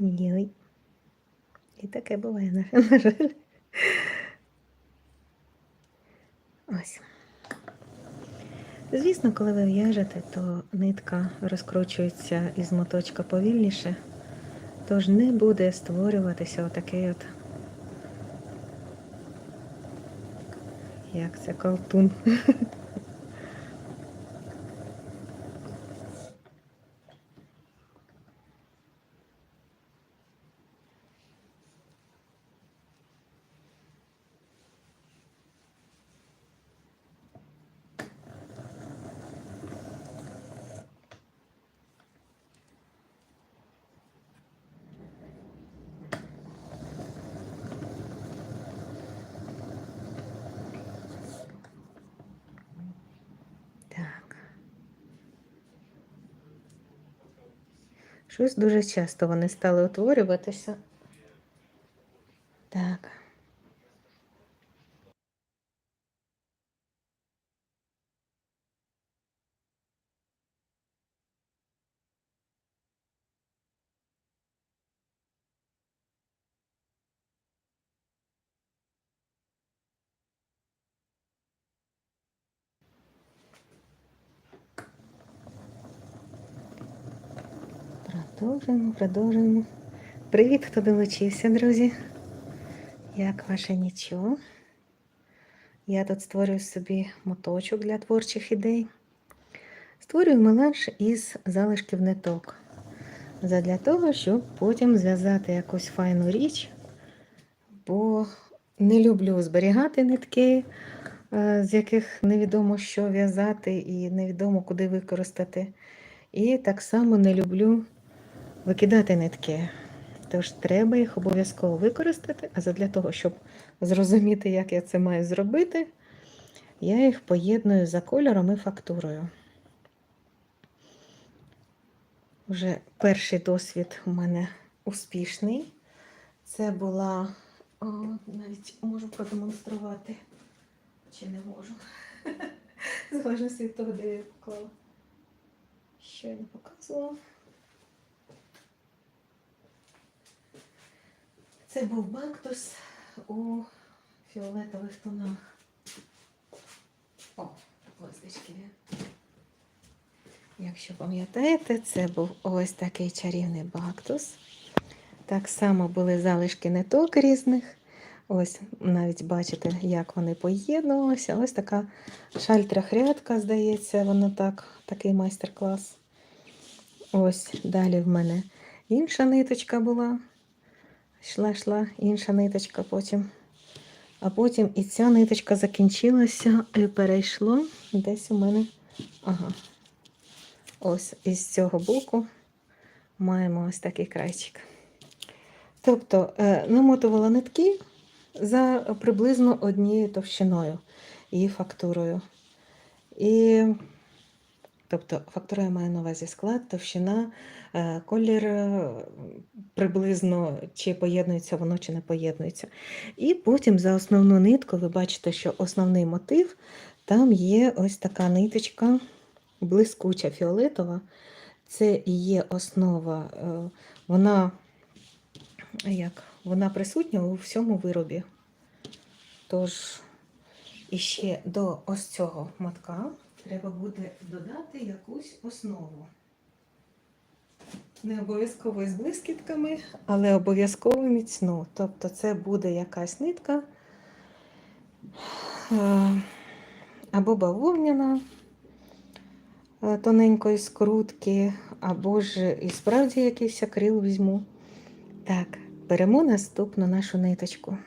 Ой. І таке буває, на жаль. Ось. Звісно, коли ви в'яжете, то нитка розкручується із моточка повільніше, тож не буде створюватися отакий от, як це, колтун. Щось дуже часто вони стали утворюватися. Так. Продовжуємо, продовжуємо. Привіт, хто долучився, друзі. Як ваше нічого? Я тут створюю собі моточок для творчих ідей. Створюю меланж із залишків ниток. Задля того, щоб потім зв'язати якусь файну річ, бо не люблю зберігати нитки, е, з яких невідомо що в'язати і невідомо куди використати. І так само не люблю викидати нитки. Тож треба їх обов'язково використати, а для того, щоб зрозуміти, як я це маю зробити, я їх поєдную за кольором і фактурою. Вже перший досвід у мене успішний. Це була, о, навіть можу продемонструвати, чи не можу. Залежно від того, де я поклала. Що я не показувала. Це був бактус у фіолетових тонах. О, листочки. Якщо пам'ятаєте, це був ось такий чарівний бактус. Так само були залишки ниток різних. Ось навіть бачите, як вони поєднувалися. Ось така шаль-трьохрядка, здається, воно так, такий майстер-клас. Ось далі в мене інша ниточка була. Йшла, йшла інша ниточка потім. А потім і ця ниточка закінчилася і перейшло десь у мене. Ага. Ось із цього боку маємо ось такий крайчик. Тобто е, намотувала нитки за приблизно однією товщиною і фактурою. І, тобто, фактура я маю на увазі склад, товщина, е, колір е, приблизно чи поєднується воно, чи не поєднується. І потім за основну нитку ви бачите, що основний мотив там є ось така ниточка блискуча фіолетова. Це і є основа, е, вона як, вона присутня у всьому виробі. Тож, іще до ось цього мотка треба буде додати якусь основу. Не обов'язково із блискітками, але обов'язково міцну. Тобто це буде якась нитка е, або бавовняна е, тоненької скрутки, або ж і справді якийсь акрил візьму. Так, беремо наступну нашу ниточку.